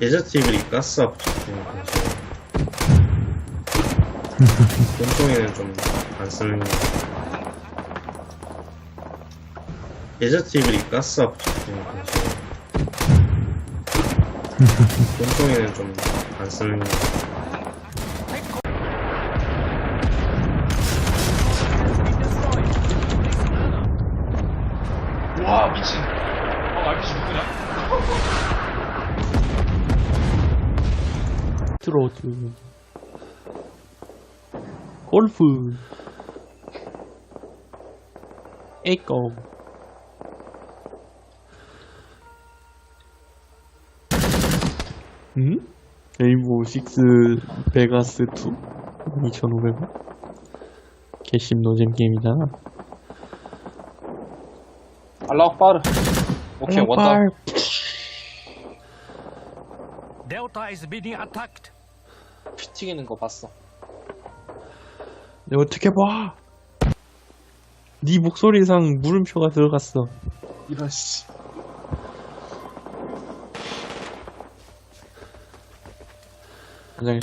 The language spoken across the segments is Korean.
예저티블이 가스가 부족해요. 똥통에는 좀 안 쓰는 거. 예저티블이 가스가 부족해요. 똥통에는 좀 안 쓰는 거. 와 미친 어 RPG 누구냐? 트로트 골프. 에이껌 음? 레인보우 6 베가스 2 2500원? 개심 노잼 게임이잖아 알라우 빠르 오케이 원다. Delta is being attacked. 피 튀기는 거 봤어 내가 어떻게 봐? 네 목소리상 물음표가 들어갔어 이런 씨 갔다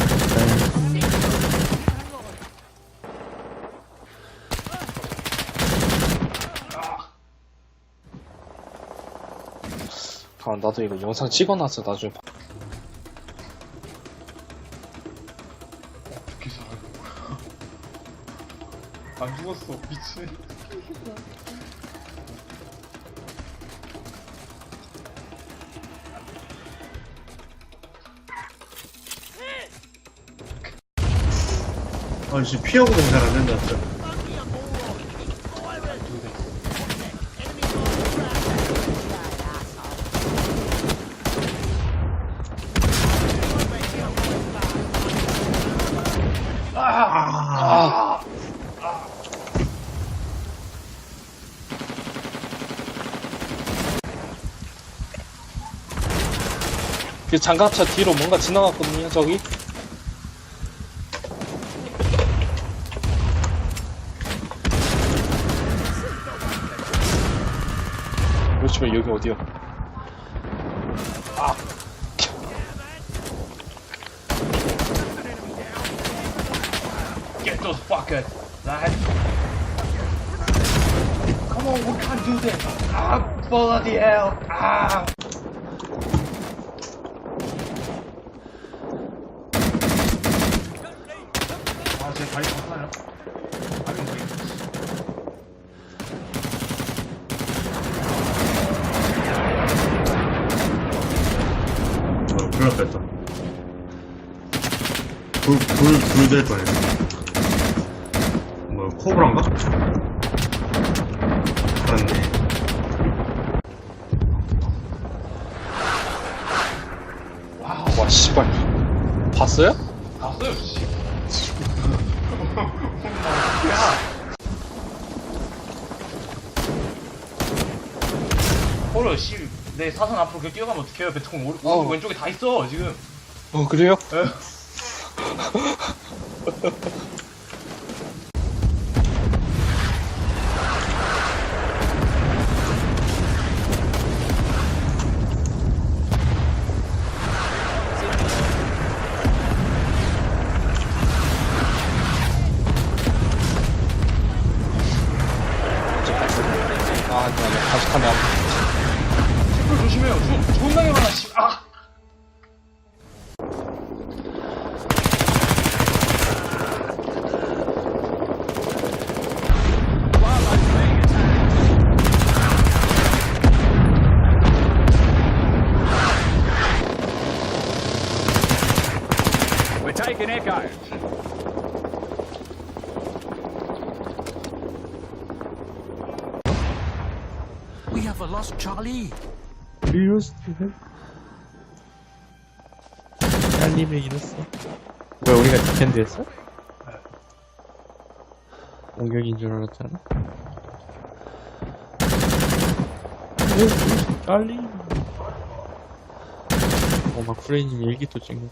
아 나도 이거 영상 찍어놨어 나중에 봐. 안 죽었어 미친 아, 지금 피하고 보면 잘안 된다, 진짜. 그 장갑차 뒤로 뭔가 지나갔거든요 저기 그렇지만 여기 어디야 아 Get those fuckers lad Come on we can't do this Ah bloody hell Ah 제 다리 쳤나요? 아니 뭐 어, 큰일 날 뻔했다. 불, 불, 불될 뻔했어. 뭐, 코브란가? 맞네. 와 씨발 봤어요? 봤어요 씨 헐, 씨, 내 사선 앞으로 그렇게 뛰어가면 어떡해요? 배트공 오른, 어. 오른 왼쪽에 다 있어, 지금. 어 그래요? 아 아니야 아니야 다시 카면 헐, 조심해요. 조, 존나게 많아, 씨. 아! We're taking Echo. We have lost Charlie. 리로스 딸님을 잃었어. 뭐야 우리가 디펜드 했어? 공격인 줄 알았잖아. 오, 딸님 어막 프레이님 일기도 찍는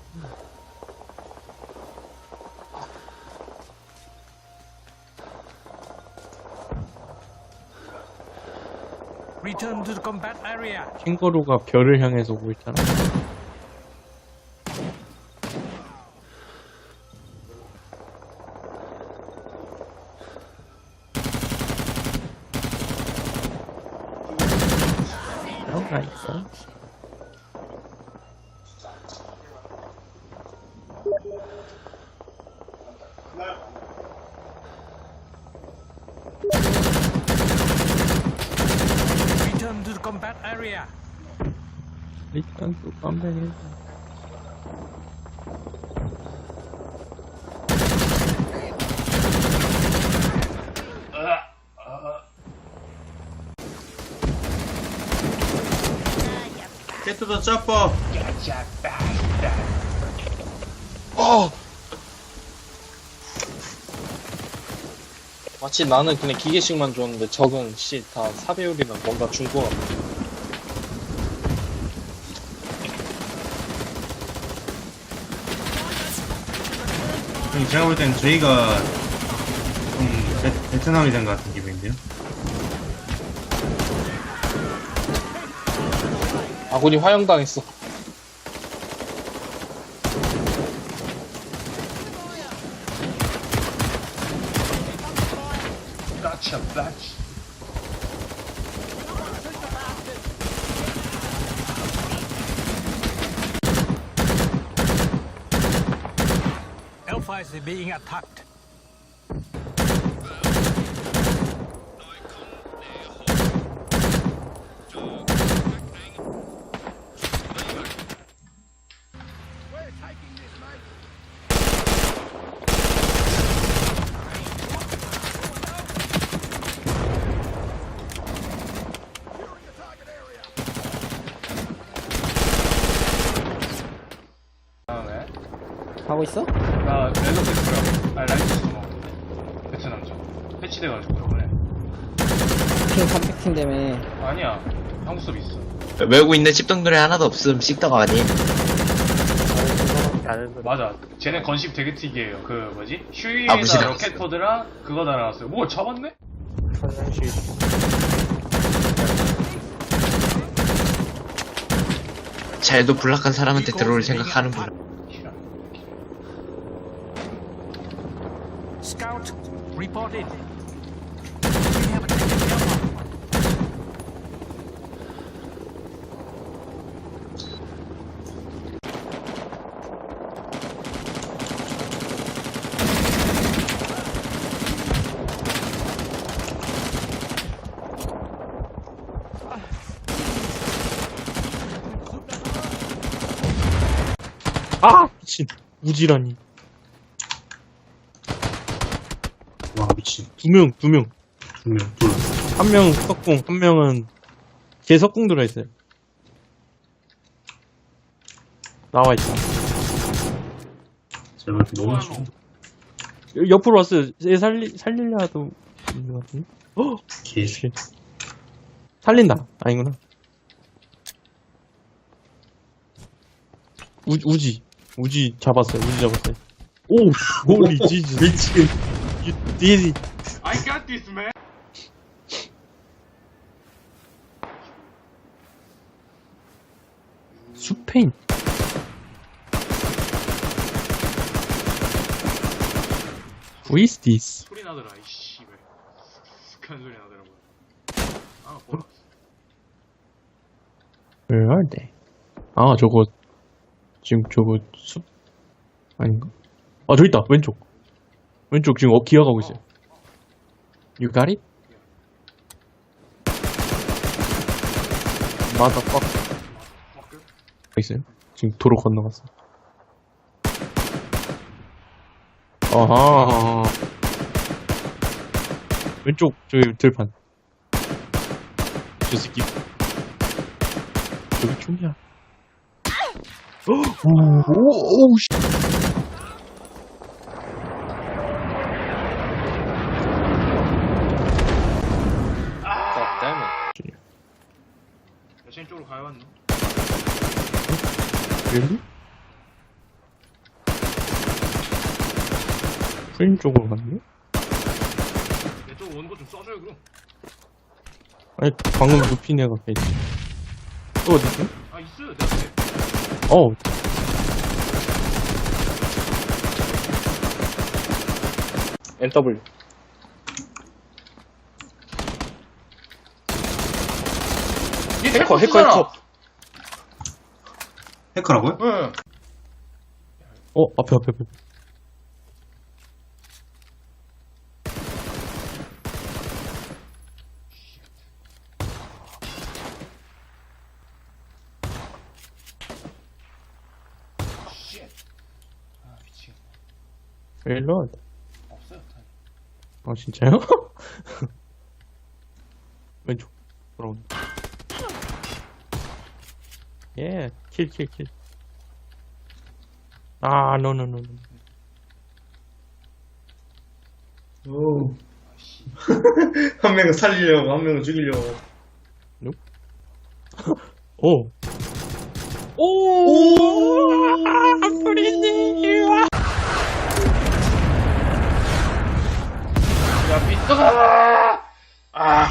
Return to the combat area. 캥거루가 별을 향해서 오고 있잖아. 뭐가 있어? Area. 일단 또 깜짝이야. Get to the chopper! Gotcha, bastard. 어! 마치 나는 그냥 기계식만 줬는데 적은 씨다 사배율이나 뭔가 준거 같아. 형님, 제가 볼 땐 저희가 좀 베, 베트남이 된 것 같은 기분인데요? 아군이 화형당했어. Alpha is being attacked. 다음에 하고 있어? 나 레드패스랑 아니 라이트스 먹었는데 베트남전 패치돼가지고 저번에. 핑 300핑 때문에. 아니야. 한국 있어. 외우고 있는 씹덕들이 하나도 없음. 씹덕 아니 맞아. 쟤네 건식 되게 특이해요. 그 뭐지? 아, 슈이에다 무시를 로켓 포드랑 그거 달아놨어요. 뭐 잡았네? 잘도 불락한 사람한테 들어올 생각하는구나 reported. We have attacked Alpha. 아! 미친. 우지라니. 미친. 두 명, 두 명. 두 명, 둘. 한 명은 석궁, 한 명은 개 석궁 들어있어요. 나와 있다. 제가 볼때 너무 좋아. 여기 옆으로 왔어요. 얘 살리, 살리려도 있는 것 같은데? 어? 개, 씨. 살린다. 아니구나. 우, 우지. 우지 잡았어요. 우지 잡았어요. 오! 홀리 지지. 미친. You did it. I got this man 수페인. Who is this? 소리 나더라 이씨 왜 스칸 소리 나더라고 아 뭐야 Where are they? 아, 저거, 지금 저거, 숲, 아닌가? 아, 저기 있다, 왼쪽. 왼쪽 지금 어, 기어가고 있어요. You got it? 맞아, 빡. 있어요? 지금 도로 건너갔어. 아하. 왼쪽, 저기 들판. 저 새끼. 저기 총이야. 오, 오, 오, 씨. God damn it. 여신 쪽으로 가야겠네 really? 프린 쪽으로 갔네? 내쪽 오는 거좀 써줘요 그럼 아니, 방금 눕힌 애가 있지. 또 어딨어? 아 있어요 내 앞에 어, NW. 해커, 해커. 해커. 해커라고요? 응. 어, 앞에, 앞에, 앞에. 아, 미치겠네. 일로 와. 없어요, 탄. 아, 진짜요? 왼쪽. 돌아온다. 예, 킬, 킬, 킬. 아, 노, 노, 노, 노. 오. 한 명은 살리려고, 한 명은 죽이려고. 오. 야, 삐뚤아! 아,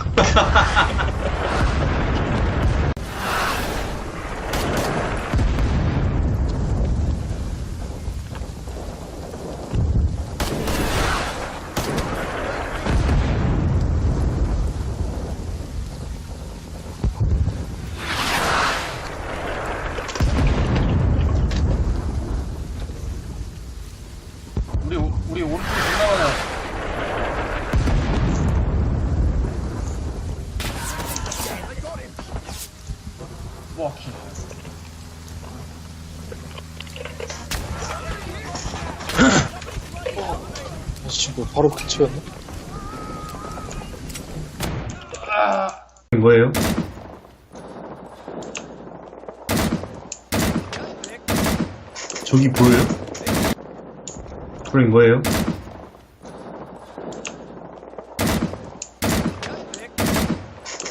우리, 오- 우리 오른쪽에 존나 많아. 와, 키. 아씨, 뭐, 바로 근처였네? 뭐예요? 저기 보여요? 그럼 뭐예요?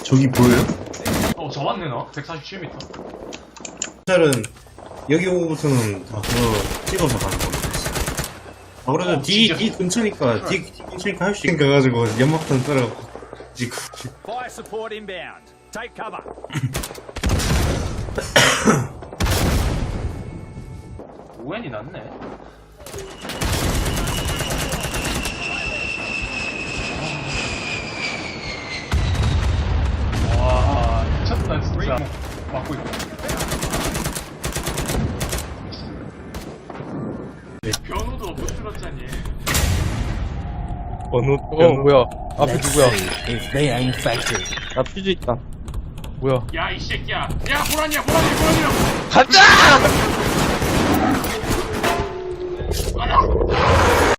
저기 보여요? 어, 잡았네, 너. 147m. 살은 여기 오고부터는 다 그거 찍어서 가는 겁니다. 아, 그래도 어, 뒤, 진짜. 뒤 근처니까, 뒤, 뒤 근처니까 할 수 있게 가가지고 연막탄 썰어갖고 지금 Fire support inbound. Take cover. 오웬이 낫네. 와, 미쳤다, 진짜. 막고 있다. 번호 어 변호. 뭐야? 앞에 누구야? If 주 있다. 뭐야? 야 이 새끼야. 야 호란이야 호란이 호란이야. 간다! 아!